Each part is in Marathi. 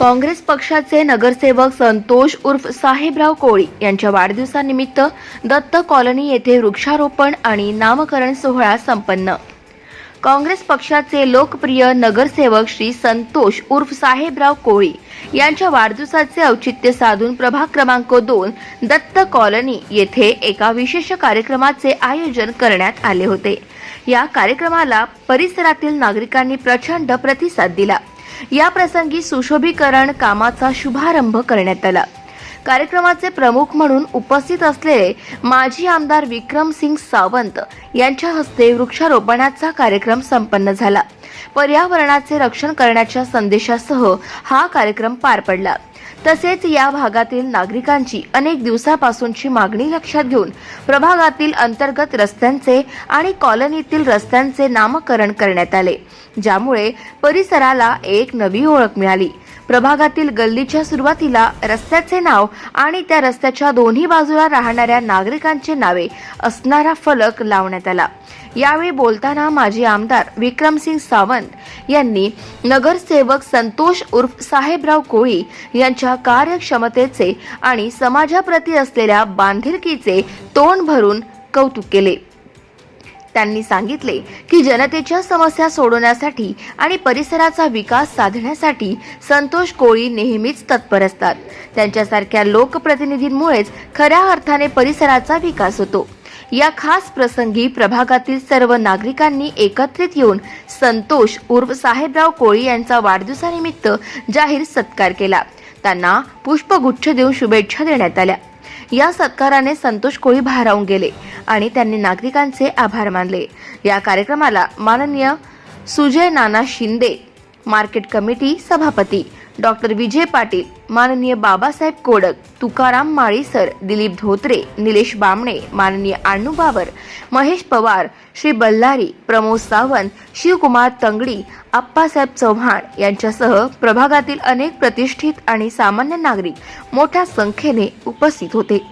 काँग्रेस पक्षाचे नगरसेवक संतोष उर्फ साहेबराव कोळी यांच्या वाढदिवसानिमित्त दत्त कॉलनी येथे वृक्षारोपण आणि नामकरण सोहळा संपन्न. काँग्रेस पक्षाचे लोकप्रिय नगरसेवक श्री संतोष उर्फ साहेबराव कोळी यांच्या वाढदिवसाचे औचित्य साधून प्रभाग क्रमांक दोन दत्त कॉलनी येथे एका विशेष कार्यक्रमाचे आयोजन करण्यात आले होते. या कार्यक्रमाला परिसरातील नागरिकांनी प्रचंड प्रतिसाद दिला. या प्रसंगी सुशोभीकरण कामाचा शुभारंभ करण्यात आला. कार्यक्रमाचे प्रमुख म्हणून उपस्थित असलेले माजी आमदार विक्रमसिंग सावंत यांच्या हस्ते वृक्षारोपणाचा कार्यक्रम संपन्न झाला. पर्यावरणाचे रक्षण करण्याच्या संदेशासह हा कार्यक्रम पार पडला. तसेच या भागातील नागरिकांची अनेक दिवसापासूनची मागणी लक्षात घेऊन प्रभागातील अंतर्गत रस्त्यांचे आणि कॉलनीतील रस्त्यांचे नामकरण करण्यात आले ज्यामुळे परिसराला एक नवी ओळख मिळाली. प्रभागातील गल्लीच्या सुरुवातीला रस्त्याचे नाव आणि त्या रस्त्याच्या दोन्ही बाजूला राहणाऱ्या नागरिकांचे नावे असणारा फलक लावण्यात आला. यावेळी बोलताना माजी आमदार विक्रमसिंग सावंत यांनी नगरसेवक संतोष उर्फ साहेबराव कोळी यांच्या कार्यक्षमतेचे आणि समाजाप्रती असलेल्या बांधिलकीचे तोंड भरून कौतुक केले. त्यांनी सांगितले की जनतेच्या समस्या सोडवण्यासाठी आणि परिसराचा विकास साधण्यासाठी संतोष कोळी नेहमीच तत्पर असतात. त्यांच्यासारख्या लोकप्रतिनिधींमुळेच खऱ्या अर्थाने परिसराचा विकास होतो. या खास प्रसंगी प्रभागातील सर्व नागरिकांनी एकत्रित येऊन संतोष उर्फ साहेबराव कोळी यांचा वाढदिवसानिमित्त जाहीर सत्कार केला. त्यांना पुष्पगुच्छ देऊन शुभेच्छा देण्यात आल्या. या सत्काराने संतोष कोळी भारावून गेले आणि त्यांनी नागरिकांचे आभार मानले. या कार्यक्रमाला माननीय सुजय नाना शिंदे मार्केट कमिटी सभापती डॉक्टर विजय पाटील माननीय बाबासाहेब कोडक तुकाराम माळीसर दिलीप धोत्रे निलेश बामणे माननीय आणू बाबर महेश पवार श्री बल्लारी प्रमोद सावंत शिवकुमार तंगडी आप्पासाहेब चव्हाण यांच्यासह प्रभागातील अनेक प्रतिष्ठित आणि सामान्य नागरिक मोठ्या संख्येने उपस्थित होते.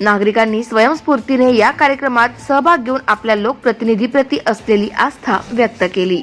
नागरिकांनी स्वयंस्फूर्तीने या कार्यक्रमात सहभाग घेऊन आपल्या लोकप्रतिनिधीप्रती असलेली आस्था व्यक्त केली.